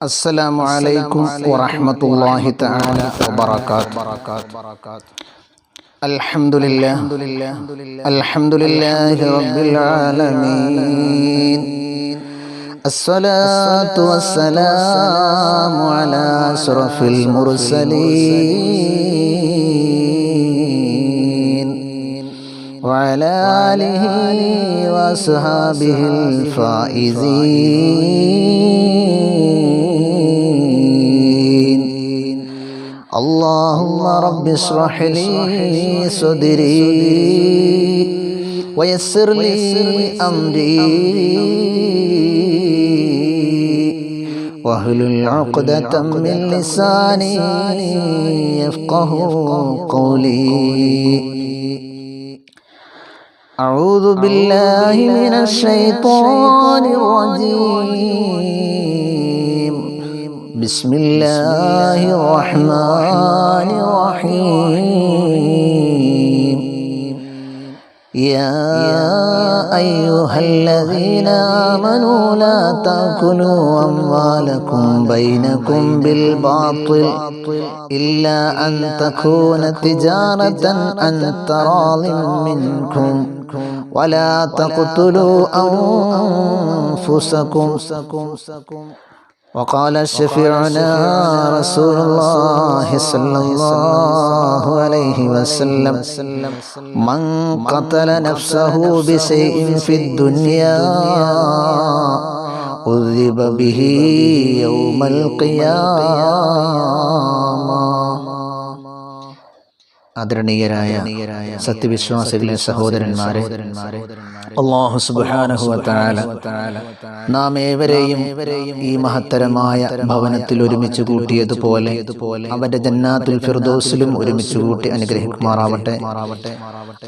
السلام عليكم ورحمة الله تعالى وبركاته. الحمد لله الحمد لله رب العالمين. الصلاة والسلام على أشرف المرسلين. وعلى آله وأصحابه الفائزين. اللهم رب اشرح لي صدري ويسر لي أمري واحلل عقدة من لساني يفقه قولي. أعوذ بالله من الشيطان الرجيم. بسم الله الرحمن الرحيم. يا أيها الذين آمنوا لا تأكلوا أموالكم بينكم بالباطل إلا أن تكون تجارة عن تراض منكم. ولا تقتلوا أنفسكم. وقال شفيعنا رسول الله صلى الله عليه وسلم من قتل نفسه بشيء في الدنيا عذب به يوم القيامة ആദരണീയരായ സത്യവിശ്വാസികളെ സഹോദരന്മാരെ അള്ളാഹു തആല നാം ഏവരെയും ഈ മഹത്തരമായ ഭവനത്തിൽ ഒരുമിച്ച് കൂട്ടിയതുപോലെ അവന്റെ ജന്നാത്തുൽ ഫിർദോസിലും ഒരുമിച്ച് കൂട്ടി അനുഗ്രഹിക്കുമാറാവട്ടെ.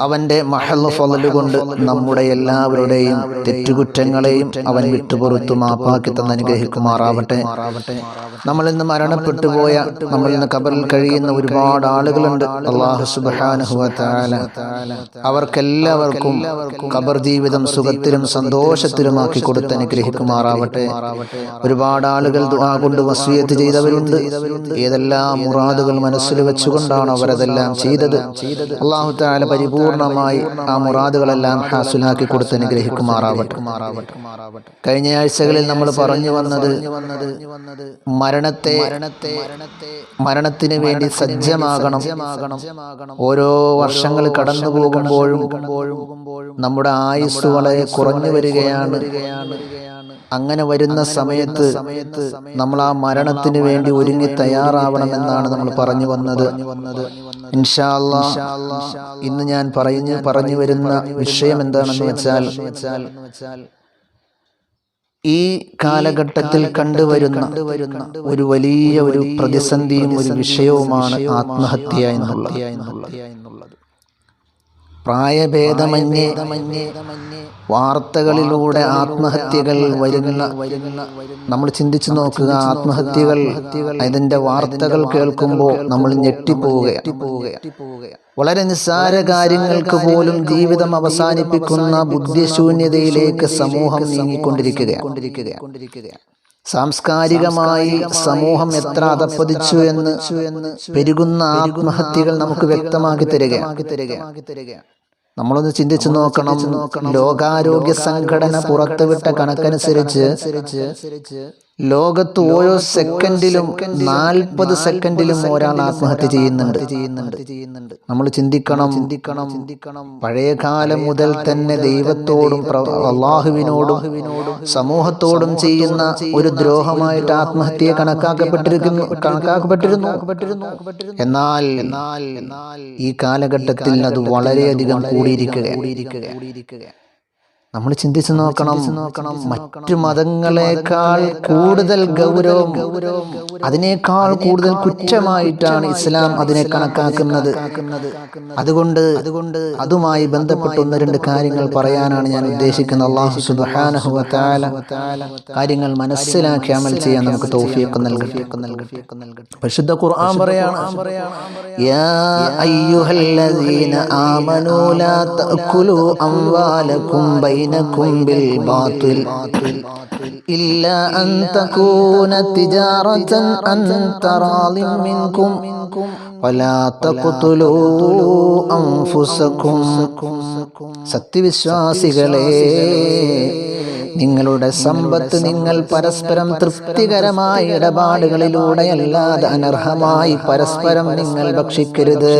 അവന്റെ മഹൽ ഫളൽ കൊണ്ട് നമ്മുടെ എല്ലാവരുടെയും തെറ്റുകുറ്റങ്ങളെയും അവൻ വിട്ടുപുറത്തു മാപ്പാക്കി തന്ന് അനുഗ്രഹിക്കുമാറാവട്ടെ. നമ്മൾ ഇന്ന് മരണപ്പെട്ടു പോയ നമ്മൾ ഇന്ന് കബറിൽ കഴിയുന്ന ഒരുപാട് ആളുകളുണ്ട്. അള്ളാഹു തആല അവർക്കെല്ലാവർക്കും ഖബർ ജീവിതം സുഖത്തിലും സന്തോഷത്തിലുമാക്കി കൊടുത്ത് അനുഗ്രഹിക്കുമാറാവട്ടെ. ഒരുപാട് ആളുകൾ ദുആ കൊണ്ട് വസിയത്ത് ചെയ്തവരുണ്ട്. ഏതെല്ലാം മുറാദുകൾ മനസ്സിൽ വെച്ചുകൊണ്ടാണ് അവരതെല്ലാം ചെയ്തത്. അള്ളാഹു തആല പരിപൂർണമായി ആ മുറാദുകളെല്ലാം ഹാസുലാക്കി കൊടുത്ത് അനുഗ്രഹിക്കുമാറാവട്ടെ. കഴിഞ്ഞ ആഴ്ചകളിൽ നമ്മൾ പറഞ്ഞു വന്നത് മരണത്തെ മരണത്തിന് വേണ്ടി സജ്ജമാകണം. ഓരോ വർഷങ്ങൾ കടന്നു പോകുമ്പോഴും നമ്മുടെ ആയുസ് വളരെ കുറഞ്ഞു വരികയാണ്. അങ്ങനെ വരുന്ന സമയത്ത് നമ്മൾ ആ മരണത്തിന് വേണ്ടി ഒരുങ്ങി തയ്യാറാവണമെന്നാണ് നമ്മൾ പറഞ്ഞു വന്നത്. ഇൻഷാ അല്ലാ ഇന്ന് ഞാൻ പറഞ്ഞു പറഞ്ഞു വരുന്ന വിഷയം എന്താണെന്ന് വെച്ചാൽ ഈ കാലഘട്ടത്തിൽ കണ്ടുവരുന്ന ഒരു വലിയ ഒരു പ്രതിസന്ധിയും ഒരു വിഷയവുമാണ് ആത്മഹത്യ എന്നുള്ളത്. പ്രായഭേദമന്യേ വാർത്തകളിലൂടെ ആത്മഹത്യകൾ വരുന്ന നമ്മൾ ചിന്തിച്ചു നോക്കുക ആത്മഹത്യകൾ അതിന്റെ വാർത്തകൾ കേൾക്കുമ്പോൾ നമ്മൾ ഞെട്ടിപ്പോവുകയാണ്. വളരെ നിസ്സാര കാര്യങ്ങൾക്ക് പോലും ജീവിതം അവസാനിപ്പിക്കുന്ന ബുദ്ധിശൂന്യതയിലേക്ക് സമൂഹം നീങ്ങിക്കൊണ്ടിരിക്കുകയാണ്. സാംസ്കാരികമായി സമൂഹം എത്ര അതപ്പതിച്ചു എന്ന് പെരുകുന്ന ആത്മഹത്യകൾ നമുക്ക് വ്യക്തമാക്കി തരികയാണ്. നമ്മളൊന്ന് ചിന്തിച്ചു നോക്കണം. ലോകാരോഗ്യ സംഘടന പുറത്തുവിട്ട കണക്കനുസരിച്ച് ലോകത്ത് ഓരോ സെക്കൻഡിലും നാൽപ്പത് സെക്കൻഡിലും ഒരാൾ ആത്മഹത്യ ചെയ്യുന്നുണ്ട് ചെയ്യുന്നുണ്ട്. ചെയ്യുന്നുണ്ട്. നമ്മൾ ചിന്തിക്കണം. ചിന്തിക്കണം. ചിന്തിക്കണം. പഴയ കാലം മുതൽ തന്നെ ദൈവത്തോടും അള്ളാഹുവിനോടും സമൂഹത്തോടും ചെയ്യുന്ന ഒരു ദ്രോഹമായിട്ട് ആത്മഹത്യയെ കണക്കാക്കപ്പെട്ടിരിക്കുന്നു കണക്കാക്കപ്പെട്ടിരുന്നു. എന്നാൽ എന്നാൽ ഈ കാലഘട്ടത്തിൽ അത് വളരെയധികം കൂടിയിരിക്കുക നമ്മൾ ചിന്തിച്ചു നോക്കണം. നോക്കണം. മറ്റു മതങ്ങളെക്കാൾ കൂടുതൽ ഗൗരവം അതിനേക്കാൾ കൂടുതൽ കുറ്റമായിട്ടാണ് ഇസ്ലാം അതിനെ കണക്കാക്കുന്നത്. അതുകൊണ്ട് അതുകൊണ്ട് അതുമായി ബന്ധപ്പെട്ട് ഒന്ന് രണ്ട് കാര്യങ്ങൾ പറയാനാണ് ഞാൻ ഉദ്ദേശിക്കുന്നത്. അള്ളാഹു തആല കാര്യങ്ങൾ മനസ്സിലാക്കി അമൽ ചെയ്യാൻ നമുക്ക് തോഫിയൊക്കെ നൽകട്ടെ. പരിശുദ്ധ ഖുർആൻ പറയാണ്. യാ അയ്യുഹല്ലദീന ആമനൂ ലാ അംവാലകും بينكم بالباطل إلا أن تكون تجارة أن تراض منكم ولا تقتلوا أنفسكم സത്യവിശ്വാസികളെ നിങ്ങളുടെ സമ്പത്ത് നിങ്ങൾ പരസ്പരം തൃപ്തികരമായ ഇടപാടുകളിലൂടെ അല്ലാതെ അനർഹമായി പരസ്പരം നിങ്ങൾ ഭക്ഷിക്കരുത്.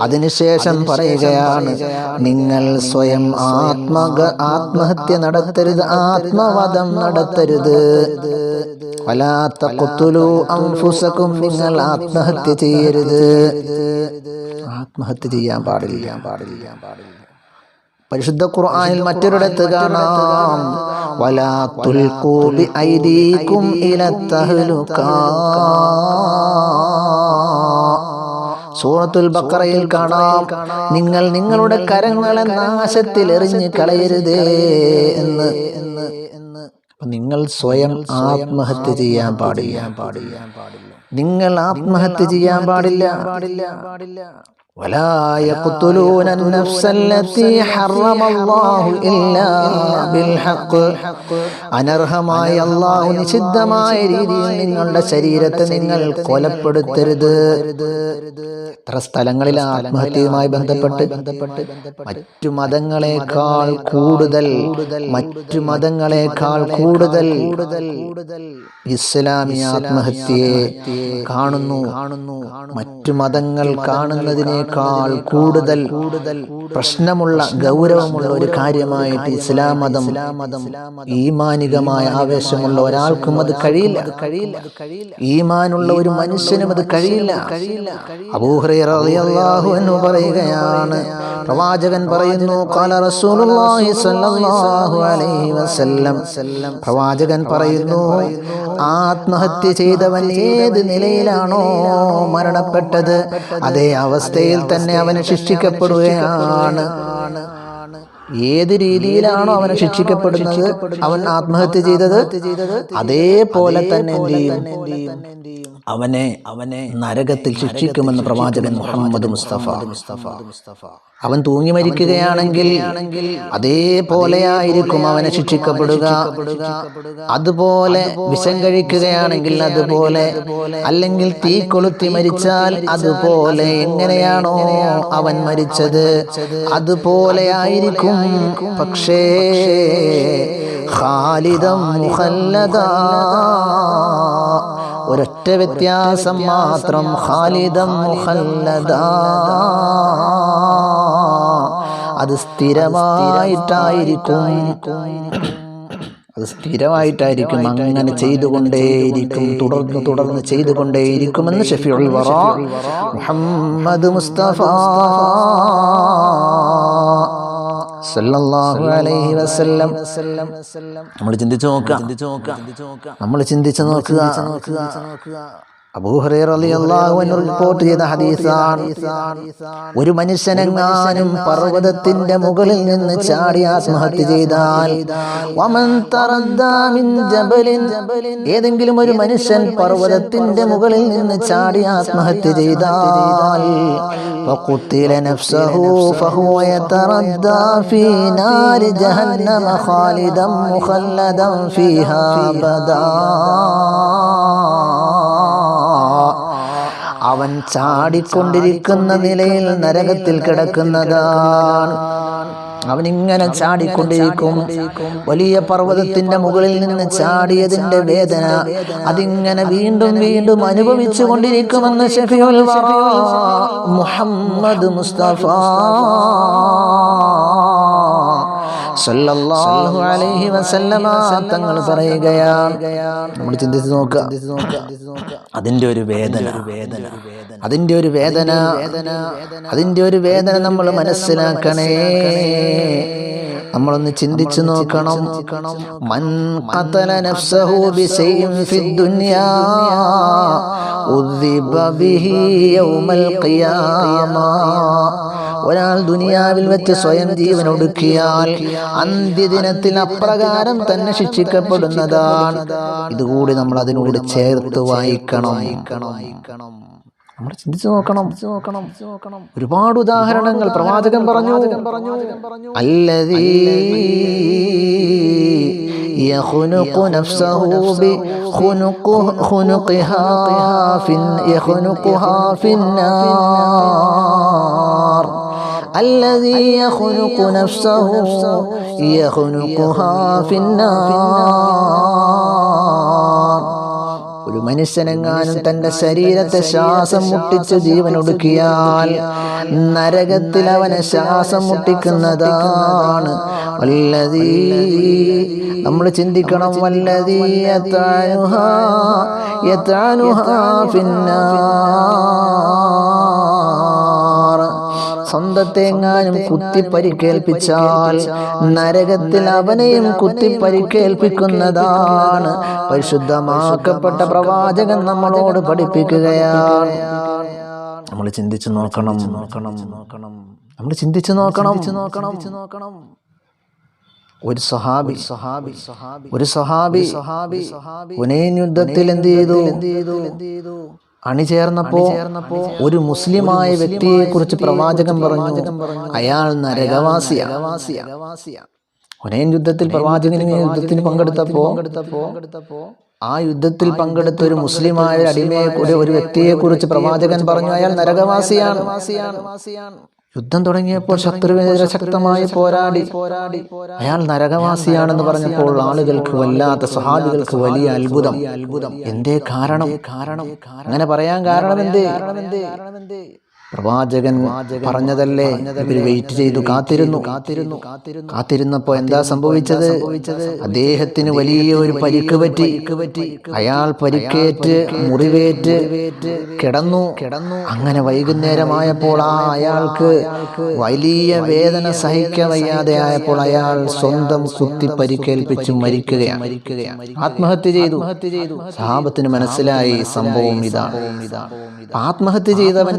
അതിനുശേഷം പറയുകയാണ് നിങ്ങൾ സ്വയം ആത്മക ആത്മഹത്യ നടത്തരുത് ആത്മവധം നടത്തരുത്. വലാത്ത കൊത്തുലു അംഫുസക്കും നിങ്ങൾ ആത്മഹത്യ ചെയ്യരുത്. ആത്മഹത്യ ചെയ്യാൻ പാടില്ല. പാടില്ല പാടില്ല. പരിശുദ്ധ ഖുർആനിൽ മറ്റൊരിടത്ത് കാണാം. വലാ തുൽഖൂ ബി ഐദീകും ഇല സൂറത്തുൽ ബക്കറയിൽ കാണാം. നിങ്ങൾ നിങ്ങളുടെ കരങ്ങളെ നാശത്തിൽ എറിഞ്ഞ് കളയരുതേ എന്ന്. നിങ്ങൾ സ്വയം ആത്മഹത്യ ചെയ്യാൻ പാടില്ല. പാടില്ല. നിങ്ങൾ ആത്മഹത്യ ചെയ്യാൻ പാടില്ല. പാടില്ല പാടില്ല. ولا يقتلون النفس التي حرم الله إلا بالحق അനർഹമായ അള്ളാഹു നിഷിദ്ധമായ രീതിയിൽ നിങ്ങളുടെ ശരീരത്തെ നിങ്ങൾ കൊലപ്പെടുത്തരുത് എത്ര സ്ഥലങ്ങളിൽ ആത്മഹത്യയുമായി ബന്ധപ്പെട്ട് ബന്ധപ്പെട്ട് മറ്റു മതങ്ങളെക്കാൾ കൂടുതൽ മറ്റു മതങ്ങളെക്കാൾ കൂടുതൽ കൂടുതൽ ഇസ്ലാമി ആത്മഹത്യയെ കാണുന്നു കാണുന്നു മറ്റു മതങ്ങൾ കാണുന്നതിനേക്കാൾ കൂടുതൽ കൂടുതൽ പ്രശ്നമുള്ള ഗൗരവമുള്ള ഒരു കാര്യമായിട്ട് ഇസ്ലാം മതം ഈമാനികമായ ആവേശമുള്ള ഒരാൾക്കും അത് കഴിയില്ല. കഴിയില്ല ഈമാനുള്ള ഒരു മനുഷ്യനും അത് കഴിയില്ല. അൻഹു പറയുകയാണ് പ്രവാചകൻ പറയുന്നു റസൂലുള്ളാഹി സ്വല്ലല്ലാഹു അലൈഹി വസല്ലം. പ്രവാചകൻ പറയുന്നു ആത്മഹത്യ ചെയ്തവൻ ഏത് നിലയിലാണോ മരണപ്പെട്ടത് അതേ അവസ്ഥയിൽ തന്നെ അവന് ശിക്ഷിക്കപ്പെടുകയാണ്. ഏത് രീതിയിലാണോ അവനെ ശിക്ഷിക്കപ്പെടുന്നത് അവൻ ആത്മഹത്യ ചെയ്തത് അതേപോലെ തന്നെ അവനെ അവനെ നരകത്തിൽ ശിക്ഷിക്കുമെന്ന് പ്രവാചകൻ മുഹമ്മദ് മുസ്തഫ. മുസ്തഫ മുസ്തഫ. അവൻ തൂങ്ങി മരിക്കുകയാണെങ്കിൽ അതേപോലെയായിരിക്കും അവനെ ശിക്ഷിക്കപ്പെടുക. അതുപോലെ വിഷം കഴിക്കുകയാണെങ്കിൽ അതുപോലെ അല്ലെങ്കിൽ തീ കൊളുത്തി മരിച്ചാൽ അതുപോലെ എങ്ങനെയാണോ അവൻ മരിച്ചത്? അതുപോലെ ആയിരിക്കും പക്ഷേ ഖാലിദം മുഖല്ലദാ. ഒരൊറ്റ വ്യത്യാസം മാത്രം ഖാലിദം മുഹല്ലദ അത് സ്ഥിരമായിട്ടായിരിക്കും. അത് സ്ഥിരമായിട്ടായിരിക്കും. അങ്ങനെ ചെയ്തുകൊണ്ടേയിരിക്കും. തുടർന്ന് തുടർന്ന് ചെയ്തുകൊണ്ടേയിരിക്കുമെന്ന് ഷഫിയുൾ വറ മുഹമ്മദ് മുസ്തഫ. അലൈഹി വസല്ലം. നമ്മൾ ചിന്തിച്ചു നോക്കുക. നമ്മൾ ചിന്തിച്ചു നോക്കുക. റിപ്പോർട്ട് ചെയ്ത ഹദീസാണ്. ഒരു മനുഷ്യനെങ്ങാനും പർവതത്തിന്റെ മുകളിൽ നിന്ന് ചാടി ആത്മഹത്യ ചെയ്താൽ ഏതെങ്കിലും ഒരു മനുഷ്യൻ പർവതത്തിന്റെ മുകളിൽ നിന്ന് ചാടി ആത്മഹത്യ ചെയ്താൽ ജഹന്നമ ഫീഹാ അവൻ ചാടിക്കൊണ്ടിരിക്കുന്ന നിലയിൽ നരകത്തിൽ കിടക്കുന്നതാണ്. അവൻ ഇങ്ങനെ ചാടിക്കൊണ്ടിരിക്കും. വലിയ പർവതത്തിന്റെ മുകളിൽ നിന്ന് ചാടിയതിന്റെ വേദന അതിങ്ങനെ വീണ്ടും വീണ്ടും അനുഭവിച്ചു കൊണ്ടിരിക്കുമെന്ന് മുഹമ്മദ് മുസ്തഫ. സല്ലല്ലാഹു അലൈഹി വസല്ലമ തങ്ങൾ പറയുകയാണ്. നമ്മൾ ചിന്തിച്ച് നോക്കുക. അതിന്റെ ഒരു വേദന. വേദന. അതിന്റെ ഒരു വേദന. അതിന്റെ ഒരു വേദന. നമ്മൾ മനസ്സിലാക്കണേ. നമ്മളൊന്ന് ചിന്തിച്ചു നോക്കണം. മൻ ഖതല നഫ്സഹു ഉദ്ദിബ ബിഹി യൗമൽ ഖിയാമ. ഒരാൾ ദുനിയാവിൽ വെച്ച് സ്വയം ജീവൻ ഒടുക്കിയാൽ അന്ത്യദിനത്തിൽ അപ്രകാരം തന്നെ ശിക്ഷിക്കപ്പെടുന്നതാണ് ഇതുകൂടി നമ്മൾ അതിനോട് ചേർത്ത് വായിക്കണം നമ്മൾ ചിന്തിച്ചു നോക്കണം നോക്കണം നോക്കണം ഒരുപാട് ഉദാഹരണങ്ങൾ പ്രവാചകൻ പറഞ്ഞു പറഞ്ഞു അല്ലതീ يخنق نفسه بخنق خنقها في يخنقها في النار الذي يخنق نفسه يخنقها في النار ഒരു മനുഷ്യനെങ്ങാനും തന്റെ ശരീരത്തെ ശ്വാസം മുട്ടിച്ച് ജീവൻ ഒടുക്കിയാൽ നരകത്തിൽ അവനെ ശ്വാസം മുട്ടിക്കുന്നതാണ് വല്ലതീ നമ്മൾ ചിന്തിക്കണം വല്ലതീ യത്താനുഹാ യത്താനുഹാ പിന്നാർ സ്വന്തത്തെ എങ്ങാനും കുത്തി പരിക്കേൽപ്പിച്ചാൽ നരകത്തിൽ അവനെയും കുത്തി പരിക്കേൽപ്പിക്കുന്നതാണ് പരിശുദ്ധമാക്കപ്പെട്ട പ്രവാചകൻ നമ്മളോട് പഠിപ്പിക്കുകയാണ് നമ്മൾ ചിന്തിച്ചു നോക്കണം നോക്കണം നോക്കണം നമ്മൾ ചിന്തിച്ചു നോക്കണം നോക്കണം നോക്കണം ഒരു സഹാബി സഹാബി സഹാബി ഒരു സഹാബി സഹാബി സഹാബി യുദ്ധത്തിൽ എന്ത് ചെയ്തു എന്ത് ചെയ്തു എന്ത് ചെയ്തു അണിചേർന്നപ്പോ ഒരു മുസ്ലിമായ വ്യക്തിയെ കുറിച്ച് പ്രവാചകൻ പറഞ്ഞു അയാൾ നരകവാസിയ. ഹുനൈൻ യുദ്ധത്തിൽ പ്രവാചകൻ യുദ്ധത്തിന് പങ്കെടുത്തപ്പോ ആ യുദ്ധത്തിൽ പങ്കെടുത്ത ഒരു മുസ്ലിമായ അടിമയെ ഒരു വ്യക്തിയെ കുറിച്ച് പ്രവാചകൻ പറഞ്ഞു അയാൾ നരകവാസിയാണ്. യുദ്ധം തുടങ്ങിയപ്പോൾ ശത്രുവിനെതിരെ ശക്തമായി പോരാടി. പോരാടി അയാൾ നരകവാസിയാണെന്ന് പറഞ്ഞപ്പോൾ ആളുകൾക്ക് വല്ലാത്ത സഹാബികൾക്ക് വലിയ അത്ഭുതം. അത്ഭുതം. എന്തേ കാരണം? കാരണം? അങ്ങനെ പറയാൻ കാരണം എന്തേ എന്തേ പ്രവാചകൻ പറഞ്ഞതല്ലേ? ഇവർ വെയിറ്റ് ചെയ്തു കാത്തിരുന്നു. കാത്തിരുന്നു. കാത്തിരുന്നു. കാത്തിരുന്നപ്പോ എന്താ സംഭവിച്ചത്? അദ്ദേഹത്തിന് വലിയ ഒരു പരിക്ക് പറ്റി. അയാൾ പരിക്കേറ്റ് മുറിവേറ്റ് കിടന്നു. കിടന്നു. അങ്ങനെ വൈകുന്നേരമായപ്പോൾ ആ അയാൾക്ക് വലിയ വേദന സഹിക്കാൻ വയ്യാതെ ആയപ്പോൾ അയാൾ സ്വന്തം കുത്തി പരിക്കേൽപ്പിച്ചു മരിക്കുകയാണ്. മരിക്കുകയാണ്. ആത്മഹത്യ ചെയ്തു. സഹാബത്തിന് മനസ്സിലായി സംഭവം ഇതാണ്. ആത്മഹത്യ ചെയ്തവൻ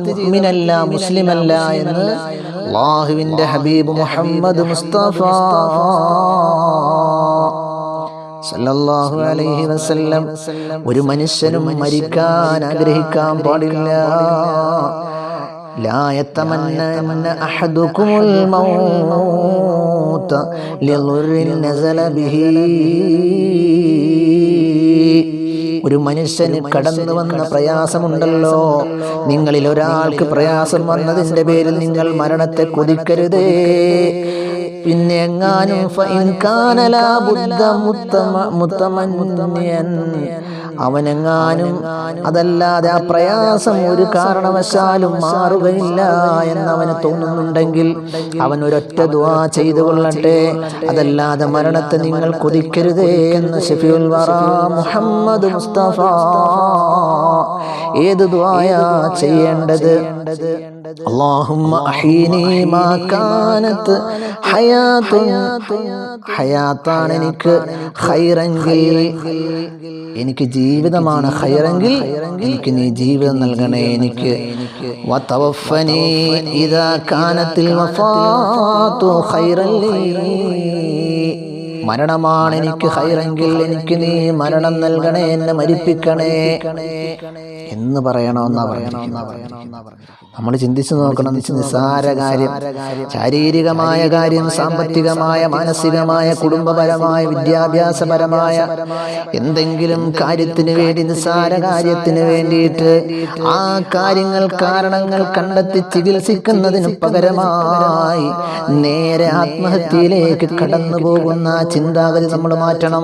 മുഅ്മിനല്ല മുസ്ലിമല്ല എന്ന് അള്ളാഹുവിന്റെ ഹബീബ് മുഹമ്മദ് മുസ്തഫ സല്ലല്ലാഹു അലൈഹി വസല്ലം ഒരു മനുഷ്യനും മരിക്കാൻ ആഗ്രഹിക്കാൻ പാടില്ല لا يتمنى أحدكم الموت لضر نزل به ഒരു മനുഷ്യന് കടന്നു വന്ന പ്രയാസമുണ്ടല്ലോ. നിങ്ങളിൽ ഒരാൾക്ക് പ്രയാസം വന്നതിന്റെ പേരിൽ നിങ്ങൾ മരണത്തെ കൊതിക്കരുതേ. പിന്നെ എങ്ങാനും അവനെങ്ങാനും അതല്ലാതെ ആ പ്രയാസം ഒരു കാരണവശാലും മാറുകയില്ല എന്ന് അവന് തോന്നുന്നുണ്ടെങ്കിൽ അവൻ ഒരൊറ്റ ദുആ ചെയ്തു കൊള്ളട്ടെ അതല്ലാതെ മരണത്തെ നിങ്ങൾ കൊതിക്കരുതേ എന്ന് ഷഫീഉൽ വറ മുഹമ്മദ് മുസ്തഫ ഏത് ദുആയാ ചെയ്യേണ്ടത്? اللهم أحيني ما كانت حياة ഹയാത്താണ് എനിക്ക് ഹൈറെങ്കിൽ എനിക്ക് ജീവിതമാണ് ഹൈറെങ്കിൽ എനിക്ക് നീ ജീവിതം നൽകണേ എനിക്ക് വതവഫനി ഇദാ കാനത്തിൽ വഫാത്തു ഖൈറൻ ലീ മരണമാണ് എനിക്ക് ഹൈറെങ്കിൽ എനിക്ക് നീ മരണം നൽകണേ എന്നെ മരിപ്പിക്കണേ. എന്ന് പറയണമെന്നാ പറയണമെന്നാ നമ്മൾ ചിന്തിച്ചു നോക്കണം. നിസ്സാര കാര്യം. ശാരീരികമായ കാര്യം സാമ്പത്തികമായ മാനസികമായ കുടുംബപരമായ വിദ്യാഭ്യാസപരമായ എന്തെങ്കിലും കാര്യത്തിന് വേണ്ടി നിസ്സാര കാര്യത്തിന് വേണ്ടിയിട്ട് ആ കാര്യങ്ങൾ കാരണങ്ങൾ കണ്ടെത്തി ചികിത്സിക്കുന്നതിന് പകരമായി നേരെ ആത്മഹത്യയിലേക്ക് കടന്നു പോകുന്ന ചിന്താഗതി നമ്മൾ മാറ്റണം.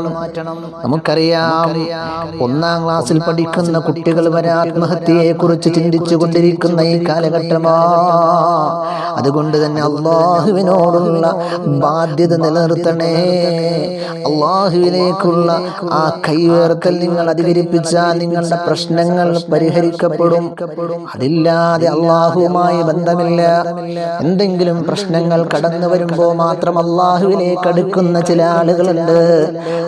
നമുക്കറിയാം ഒന്നാം ക്ലാസ്സിൽ പഠിക്കുന്ന കുട്ടികൾ വരെ ആത്മഹത്യയെ കുറിച്ച് ചിന്തിച്ചു കൊണ്ടിരിക്കുന്ന ഈ കാലഘട്ടമാ. അതുകൊണ്ട് തന്നെ അള്ളാഹുവിനോടുള്ള ബാധ്യത നിലനിർത്തണേ. അള്ളാഹുവിലേക്കുള്ള ആ കൈവേർക്കൽ നിങ്ങൾ അധികരിപ്പിച്ചാൽ നിങ്ങളുടെ പ്രശ്നങ്ങൾ പരിഹരിക്കപ്പെടും. അതില്ലാതെ അള്ളാഹുവുമായി ബന്ധമില്ല. എന്തെങ്കിലും പ്രശ്നങ്ങൾ കടന്നു വരുമ്പോൾ മാത്രം അള്ളാഹുവിലേക്ക് അടുക്കുന്ന ചില ആളുകളുണ്ട്.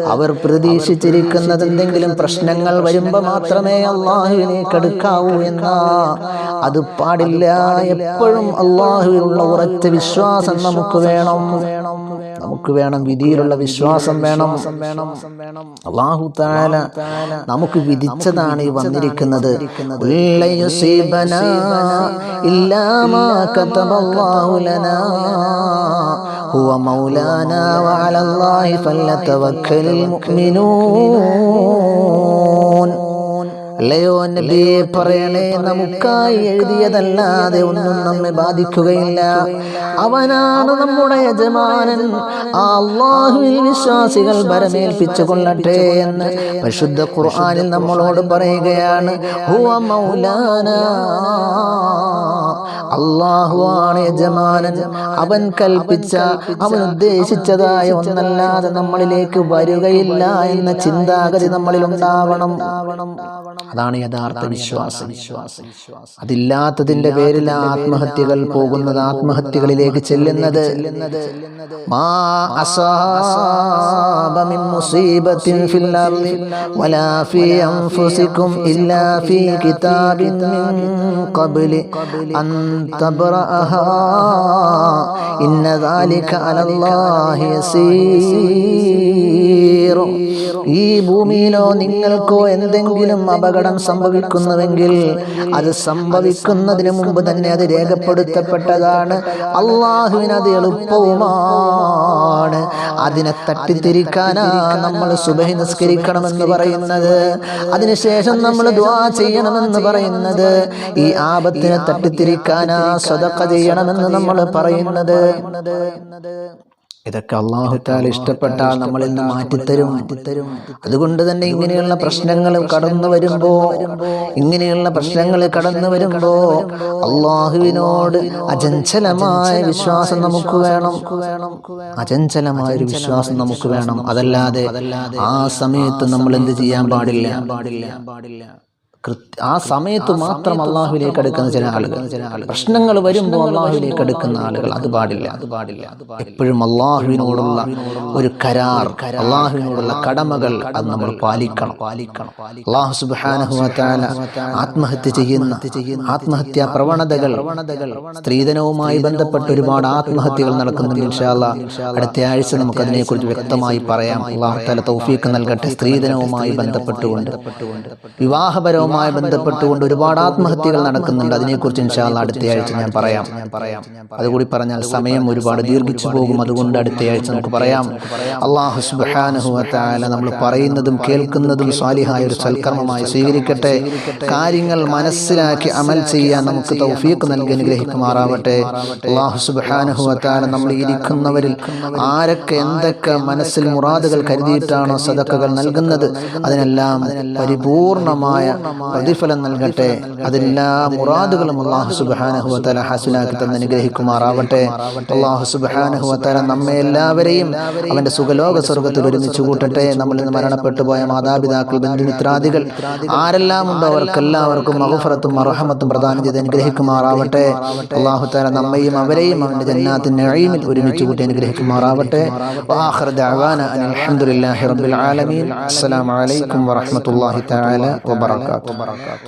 അവർ പ്രതീക്ഷിച്ചിരിക്കുന്നത് എന്തെങ്കിലും പ്രശ്നങ്ങൾ വരുമ്പോൾ മാത്രമേ അള്ളാഹുവിനെ അടുക്കാവൂ എന്ന. അത് പാടില്ല. എപ്പോഴും അള്ളാഹുവിനുള്ള ഉറച്ച വിശ്വാസം നമുക്ക് വേണം വേണം. നമുക്ക് വേണം വിധിയിലുള്ള വിശ്വാസം വേണം അള്ളാഹു താല നമുക്ക് വിധിച്ചതാണ് ഈ വന്നിരിക്കുന്നത് ഉല്ലൻ യുസീബനാ ഇല്ലാ മാ കതബല്ലാഹു ലനാ هو مولانا وعلى الله فليتوكل المؤمنون അല്ലയോ നബിയെ പറയണേ നമുക്കായി എഴുതിയതല്ലാതെ ഒന്നും നമ്മെ ബാധിക്കുകയില്ല. അവനാണ് നമ്മുടെ യജമാനൻ. ആ അള്ളാഹുവിൽ വിശ്വാസികൾ ഭരമേൽപ്പിച്ചു കൊള്ളട്ടെ എന്ന് പരിശുദ്ധ ഖുർആാനിൽ നമ്മളോട് പറയുകയാണ്. ഹുവ മൗലാന അള്ളാഹുവാണ് യജമാനൻ. അവൻ കൽപ്പിച്ച അവൻ ഉദ്ദേശിച്ചതായ ഒന്നല്ലാതെ നമ്മളിലേക്ക് വരികയില്ല എന്ന ചിന്താഗതി നമ്മളിൽ ഉണ്ടാവണം അതാണ് യഥാർത്ഥ വിശ്വാസം. അതില്ലാത്തതിന്റെ പേരിൽ ആത്മഹത്യകൾ പോകുന്നത് ആത്മഹത്യകളിലേക്ക് ചെല്ലുന്നത്. മാ അസാബ إن ذلك على الله യസീർ ഈ ഭൂമിയിലോ നിങ്ങൾക്കോ എന്തെങ്കിലും അപകടം സംഭവിക്കുന്നുവെങ്കിൽ അത് സംഭവിക്കുന്നതിന് മുമ്പ് തന്നെ അത് രേഖപ്പെടുത്തപ്പെട്ടതാണ്. അള്ളാഹുവിന് അത് എളുപ്പവുമാണ്. അതിനെ തട്ടിത്തിരിക്കാനാ നമ്മൾ സുബഹി നിസ്കരിക്കണമെന്ന് പറയുന്നത്. അതിനുശേഷം നമ്മൾ ദ്വാ ചെയ്യണമെന്ന് പറയുന്നത്. ഈ ആപത്തിനെ തട്ടിത്തിരിക്കാനാ സ്വതക്ക ചെയ്യണമെന്ന് നമ്മൾ പറയുന്നത്. ഇതൊക്കെ അള്ളാഹുത്താൽ ഇഷ്ടപ്പെട്ടാൽ നമ്മളിൽ നിന്ന് മാറ്റിത്തരും. മാറ്റിത്തരും അതുകൊണ്ട് തന്നെ ഇങ്ങനെയുള്ള പ്രശ്നങ്ങൾ കടന്നു വരുമ്പോ ഇങ്ങനെയുള്ള പ്രശ്നങ്ങൾ കടന്നു വരുമ്പോ അള്ളാഹുവിനോട് അചഞ്ചലമായ വിശ്വാസം നമുക്ക് വേണം. അചഞ്ചലമായ ഒരു വിശ്വാസം നമുക്ക് വേണം. അതല്ലാതെ ആ സമയത്ത് നമ്മൾ എന്ത് ചെയ്യാൻ പാടില്ല പാടില്ല പാടില്ല? ആ സമയത്ത് മാത്രം അള്ളാഹുലേക്ക് അടുക്കുന്ന ചില ആളുകൾ. പ്രശ്നങ്ങൾ വരുമ്പോൾ അള്ളാഹുലേക്ക് അടുക്കുന്ന ആളുകൾ. അത് പാടില്ല. അത് പാടില്ല. എപ്പോഴും അള്ളാഹുവിനോടുള്ള ഒരു കരാർ അള്ളാഹുവിനോടുള്ള കടമകൾ അത് നമ്മൾ പാലിക്കണം. പാലിക്കണം. അള്ളാഹു സുബാനഹുല ആത്മഹത്യ ചെയ്യുന്ന ആത്മഹത്യാ പ്രവണതകൾ സ്ത്രീധനവുമായി ബന്ധപ്പെട്ട് ഒരുപാട് ആത്മഹത്യകൾ നടക്കുന്നുണ്ട് ഇൻഷാല്ല അടുത്ത ആഴ്ച നമുക്ക് അതിനെക്കുറിച്ച് വ്യക്തമായി പറയാം. അള്ളാഹു തല തൗഫീക്ക് നൽകട്ടെ. സ്ത്രീധനവുമായി ബന്ധപ്പെട്ടുകൊണ്ട്. വിവാഹപരവുമായി മായി ബന്ധപ്പെട്ടുകൊണ്ട് ഒരുപാട് ആത്മഹത്യകൾ നടക്കുന്നുണ്ട്. അതിനെക്കുറിച്ച് ഇൻഷാല്ല അടുത്ത ആഴ്ച ഞാൻ പറയാം. അതുകൂടി പറഞ്ഞാൽ സമയം ഒരുപാട് ദീർഘിച്ചു പോകും. അതുകൊണ്ട് അടുത്ത ആഴ്ച നമുക്ക് പറയാം. അള്ളാഹു നമ്മൾ പറയുന്നതും കേൾക്കുന്നതും സ്വാലിഹായ ഒരു സൽക്കർമ്മമായി സ്വീകരിക്കട്ടെ. കാര്യങ്ങൾ മനസ്സിലാക്കി അമൽ ചെയ്യാൻ നമുക്ക് തൗഫീഖ് നൽകി അനുഗ്രഹിക്കുമാറാവട്ടെ. അള്ളാഹു നമ്മൾ ഇരിക്കുന്നവരിൽ ആരൊക്കെ എന്തൊക്കെ മനസ്സിൽ മുറാദുകൾ കരുതിയിട്ടാണോ സദക്കകൾ നൽകുന്നത് അതിനെല്ലാം പരിപൂർണമായ പ്രതിഫലം നൽകട്ടെ. അതെല്ലാ മുറാദുകളും അള്ളാഹു സുബാനഹുവല ഹസിനാക്കി തന്നെ അനുഗ്രഹിക്കുമാറാവട്ടെ. അള്ളാഹു സുബാനഹുവല നമ്മെ എല്ലാവരെയും അവന്റെ സുഖലോക സ്വർഗത്തിൽ ഒരുമിച്ച് കൂട്ടട്ടെ. നമ്മൾ നിന്ന് മരണപ്പെട്ടു പോയ മാതാപിതാക്കൾ ബന്ധുമിത്രാദികൾ ആരെല്ലാം ഉണ്ടോ അവർക്കെല്ലാവർക്കും മഹുഫറത്തും അർഹമത്തും പ്രദാനം ചെയ്ത് അനുഗ്രഹിക്കുമാറാവട്ടെ. അള്ളാഹു തല നമ്മയും അവരെയും അവന്റെ ജന്നാത്തിന്റെ അഴിമിൽ ഒരുമിച്ച് കൂട്ടി അനുഗ്രഹിക്കുമാറാവട്ടെ. അലഹമുല്ലാഹി റബ്ബിൽ ആലമീൻ. അസ്സലാമു അലൈക്കും വറഹ്മത്തുള്ളാഹി തആല wabarakatuh